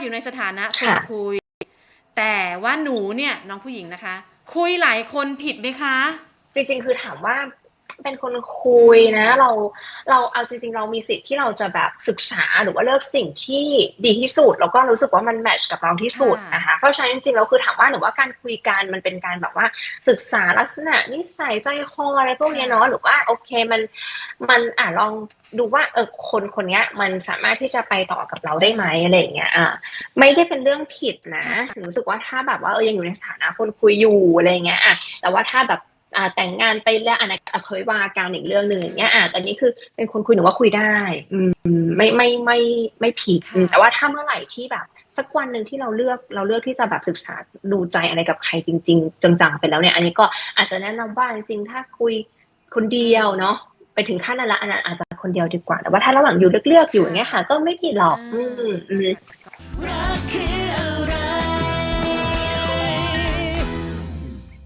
อยู่ในสถานะคนค่ะคุย แต่ว่าหนูเนี่ยน้องผู้หญิงนะคะ คุยหลายคนผิดไหมคะ จริงๆ คือถามว่า เป็นคนคุยนะ เราเราเอาจริงๆ เรามีสิทธิ์ที่เราจะแบบศึกษาหรือว่าเลือกสิ่งที่ดีที่สุด แล้วก็รู้สึกว่ามันแมทช์กับเราที่สุดค่ะนะคะเพราะฉะนั้นจริงๆเราคือถามว่าหรือว่าการคุยกันมันเป็นการแบบว่าศึกษาลักษณะนิสัยใจคออะไรพวกเนี้ยเนาะหรือว่าโอเคมันมันอะลองดูว่าเออคนคนเนี้ยมันสามารถที่จะไปต่อกับเราได้ไหมอะไรอย่างเงี้ยอะไม่ได้เป็นเรื่องผิดนะรู้สึกว่าถ้าแบบว่าเออยังอยู่ในสถานะคนคุยอยู่อะไรอย่างเงี้ยอะแต่ว่าถ้าแบบอ่า แต่งงานไปแล้วอันนั้นอะเคยว่าการอีกเรื่องหนึ่งอย่างเงี้ยอะแต่นี้คือเป็นคนคุยหนูว่าคุยได้ อืมไม่ไม่ไม่ไม่ผิดค่ะอืมแต่ว่าถ้าเมื่อไหร่ที่แบบสักวันหนึ่งที่เราเลือกเราเลือกที่จะแบบศึกษาดูใจอะไรกับใครจริง ๆจังๆไปแล้วเนี่ย อันนี้ก็อาจจะแนะนำว่าจริงๆถ้าคุยคนเดียวเนาะไปถึงขั้นนั้นละอันนั้นอาจจะคนเดียวดีกว่าแต่ว่าถ้าระหว่างอยู่เลือกๆอยู่อย่างเงี้ยค่ะ ก็ไม่ผิดหรอก อืมอืม